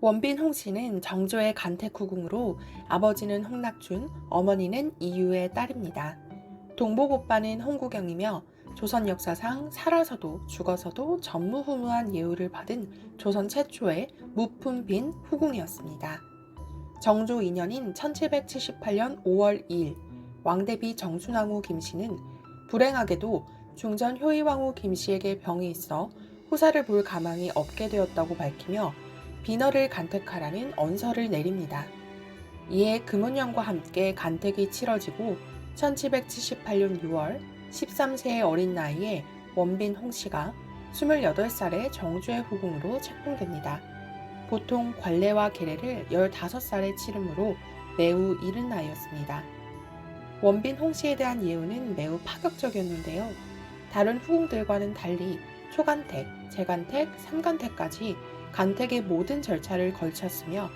원빈 홍 씨는 정조의 간택후궁으로 아버지는 홍낙준, 어머니는 이유의 딸입니다. 동복 오빠는 홍구경이며 조선 역사상 살아서도 죽어서도 전무후무한 예우를 받은 조선 최초의 무품빈 후궁이었습니다. 정조 2년인 1778년 5월 2일 왕대비 정순왕후 김씨는 불행하게도 중전 효의왕후 김씨에게 병이 있어 후사를 볼 가망이 없게 되었다고 밝히며 비너를 간택하라는 언서를 내립니다. 이에 금은령과 함께 간택이 치러지고 1778년 6월 13세의 어린 나이에 원빈 홍씨가 28살의 정주의 후궁으로 책봉됩니다. 보통 관례와 계례를 15살에 치르므로 매우 이른 나이였습니다. 원빈 홍씨에 대한 예우는 매우 파격적이었는데요. 다른 후궁들과는 달리 초간택, 재간택, 삼간택까지 간택의 모든 절차를 걸쳤으며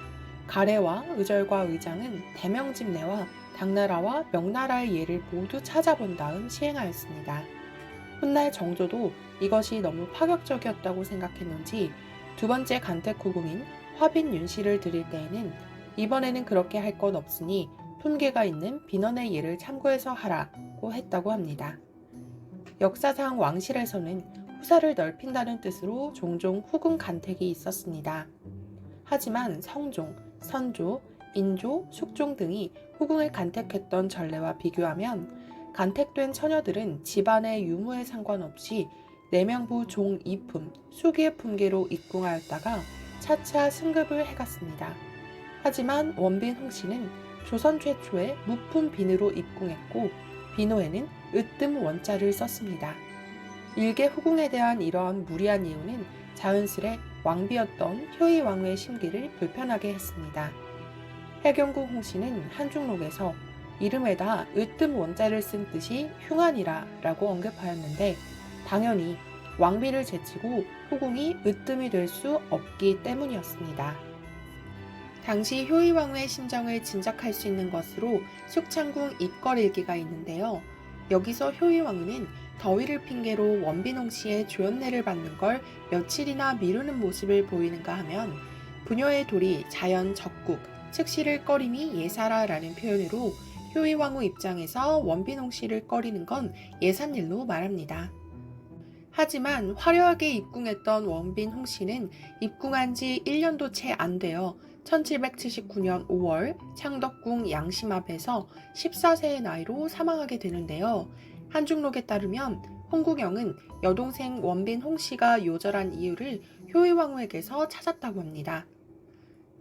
가래와 의절과 의장은 대명집내와 당나라와 명나라의 예를 모두 찾아본 다음 시행하였습니다. 훗날 정조도 이것이 너무 파격적이었다고 생각했는지 두 번째 간택후궁인 화빈 윤씨를 드릴 때에는 이번에는 그렇게 할것 없으니 훈계가 있는 비넌의 예를 참고해서 하라고 했다고 합니다. 역사상 왕실에서는 후사를 넓힌다는 뜻으로 종종 후궁 간택이 있었습니다. 하지만 성종, 선조, 인조, 숙종 등이 후궁을 간택했던 전례와 비교하면 간택된 처녀들은 집안의 유무에 상관없이 내명부 종 이품, 수기의 품계로 입궁하였다가 차차 승급을 해갔습니다. 하지만 원빈 홍씨는 조선 최초의 무품 비누로 입궁했고 비노에는 으뜸 원자를 썼습니다. 일개 후궁에 대한 이러한 무리한 이유는 자연스레 왕비였던 효의 왕후의 심기를 불편하게 했습니다. 해경국 홍씨는 한중록에서 이름에다 으뜸 원자를 쓴 뜻이 흉한이라 라고 언급하였는데 당연히 왕비를 제치고 후궁이 으뜸이 될 수 없기 때문이었습니다. 당시 효의 왕후의 심정을 짐작할 수 있는 것으로 숙창궁 입걸일기가 있는데요. 여기서 효의 왕후는 더위를 핑계로 원빈홍 씨의 조연내를 받는 걸 며칠이나 미루는 모습을 보이는가 하면 부녀의 돌이 자연 적국, 즉시를 꺼림이 예사라라는 표현으로 효의 왕후 입장에서 원빈홍 씨를 꺼리는 건 예산일로 말합니다. 하지만 화려하게 입궁했던 원빈 홍 씨는 입궁한 지 1년도 채 안 되어 1779년 5월 창덕궁 양심 앞에서 14세의 나이로 사망하게 되는데요. 한중록에 따르면 홍구경은 여동생 원빈 홍 씨가 요절한 이유를 효의 왕후에게서 찾았다고 합니다.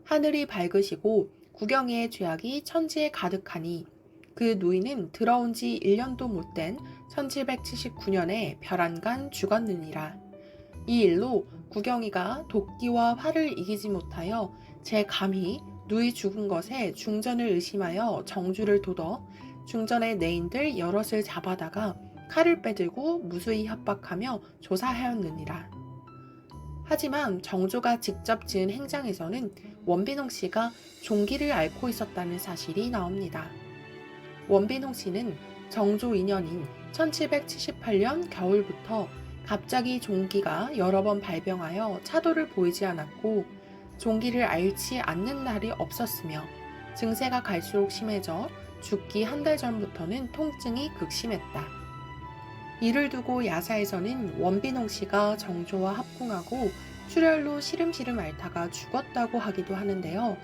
하늘이 밝으시고 구경이의 죄악이 천지에 가득하니 그 누이는 들어온 지 1년도 못 된 1779년에 별안간 죽었느니라. 이 일로 구경이가 도끼와 활을 이기지 못하여 제 감히 누이 죽은 것에 중전을 의심하여 정주를 돋어 중전의 내인들 여럿을 잡아다가 칼을 빼들고 무수히 협박하며 조사하였느니라. 하지만 정조가 직접 지은 행장에서는 원빈홍 씨가 종기를 앓고 있었다는 사실이 나옵니다. 원빈홍 씨는 정조 2년인 1778년 겨울부터 갑자기 종기가 여러 번 발병하여 차도를 보이지 않았고 종기를 앓지 않는 날이 없었으며 증세가 갈수록 심해져 죽기 한 달 전부터는 통증이 극심했다. 이를 두고 야사에서는 원빈홍 씨가 정조와 합궁하고 출혈로 시름시름 앓다가 죽었다고 하기도 하는데요.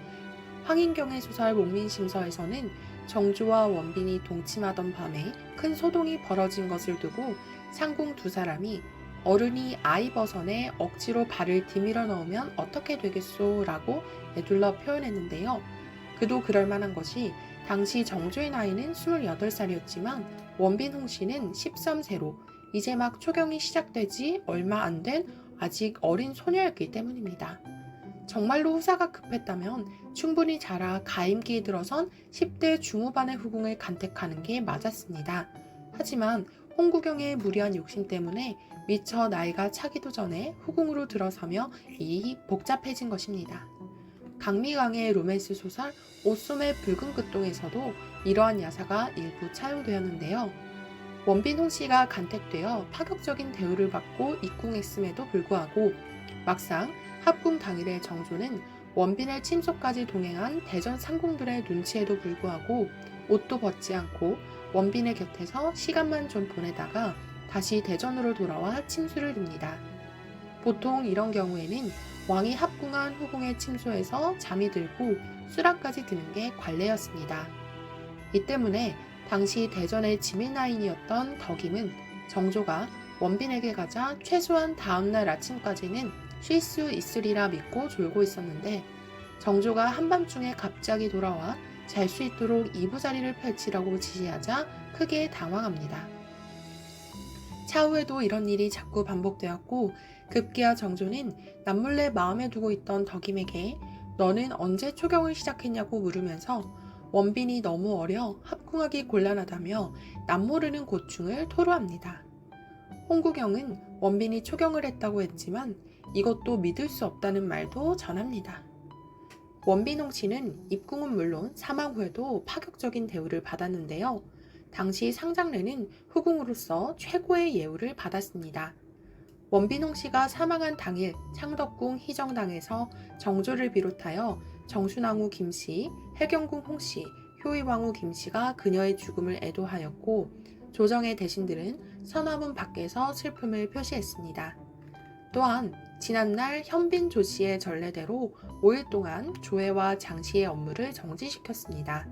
황인경의 소설 목민심서에서는 정조와 원빈이 동침하던 밤에 큰 소동이 벌어진 것을 두고 상궁 두 사람이 어른이 아이 버선에 억지로 발을 디밀어 넣으면 어떻게 되겠소? 라고 내둘러 표현했는데요. 그도 그럴 만한 것이 당시 정조의 나이는 28살이었지만 원빈 홍 씨는 13세로 이제 막 초경이 시작되지 얼마 안 된 아직 어린 소녀였기 때문입니다. 정말로 후사가 급했다면 충분히 자라 가임기에 들어선 10대 중후반의 후궁을 간택하는 게 맞았습니다. 하지만 홍구경의 무리한 욕심 때문에 미처 나이가 차기도 전에 후궁으로 들어서며 이 복잡해진 것입니다. 강미강의 로맨스 소설 옷소매 붉은 끝동에서도 이러한 야사가 일부 차용되었는데요. 원빈 홍 씨가 간택되어 파격적인 대우를 받고 입궁했음에도 불구하고 막상 합궁 당일의 정조는 원빈의 침소까지 동행한 대전 상궁들의 눈치에도 불구하고 옷도 벗지 않고 원빈의 곁에서 시간만 좀 보내다가 다시 대전으로 돌아와 침수를 듭니다. 보통 이런 경우에는 왕이 합궁한 후궁의 침소에서 잠이 들고 수락까지 드는 게 관례였습니다. 이 때문에 당시 대전의 지민라인이었던 덕임은 정조가 원빈에게 가자 최소한 다음날 아침까지는 쉴 수 있으리라 믿고 졸고 있었는데 정조가 한밤중에 갑자기 돌아와 잘 수 있도록 이부자리를 펼치라고 지시하자 크게 당황합니다. 차후에도 이런 일이 자꾸 반복되었고 급기야 정조는 남몰래 마음에 두고 있던 덕임에게 너는 언제 초경을 시작했냐고 물으면서 원빈이 너무 어려 합궁하기 곤란하다며 남모르는 고충을 토로합니다. 홍구경은 원빈이 초경을 했다고 했지만 이것도 믿을 수 없다는 말도 전합니다. 원빈홍 씨는 입궁은 물론 사망 후에도 파격적인 대우를 받았는데요. 당시 상장래는 후궁으로서 최고의 예우를 받았습니다. 원빈홍 씨가 사망한 당일 창덕궁 희정당에서 정조를 비롯하여 정순왕후 김씨, 해경궁 홍씨, 효의왕후 김씨가 그녀의 죽음을 애도하였고 조정의 대신들은 선화문 밖에서 슬픔을 표시했습니다. 또한 지난날 현빈 조 씨의 전례대로 5일 동안 조회와 장시의 업무를 정지시켰습니다.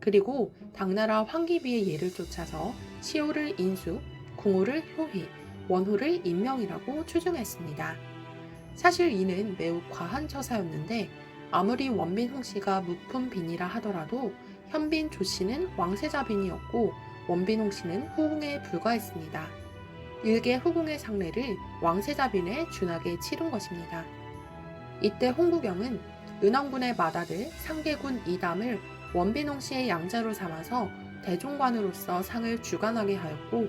그리고 당나라 황기비의 예를 쫓아서 시호를 인수, 궁호를 효희, 원호를 인명이라고 추정했습니다. 사실 이는 매우 과한 처사였는데 아무리 원빈 홍 씨가 무품빈이라 하더라도 현빈 조 씨는 왕세자빈이었고 원빈 홍 씨는 후궁에 불과했습니다. 일개 후궁의 상례를 왕세자빈에 준하게 치른 것입니다. 이때 홍구경은 은왕군의 맏아들 상계군 이담을 원빈홍 씨의 양자로 삼아서 대종관으로서 상을 주관하게 하였고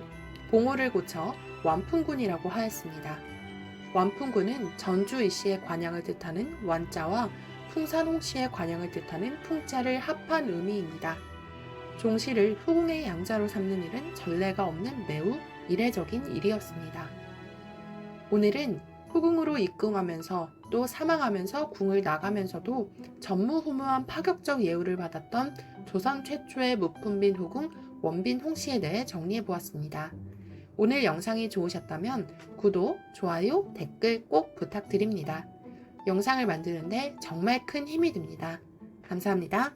봉호를 고쳐 완풍군이라고 하였습니다. 완풍군은 전주 이 씨의 관양을 뜻하는 완자와 풍산홍 씨의 관양을 뜻하는 풍자를 합한 의미입니다. 종씨를 후궁의 양자로 삼는 일은 전례가 없는 매우 이례적인 일이었습니다. 오늘은 후궁으로 입궁하면서 또 사망하면서 궁을 나가면서도 전무후무한 파격적 예우를 받았던 조선 최초의 무품빈 후궁 원빈 홍씨에 대해 정리해 보았습니다. 오늘 영상이 좋으셨다면 구독, 좋아요, 댓글 꼭 부탁드립니다. 영상을 만드는데 정말 큰 힘이 됩니다. 감사합니다.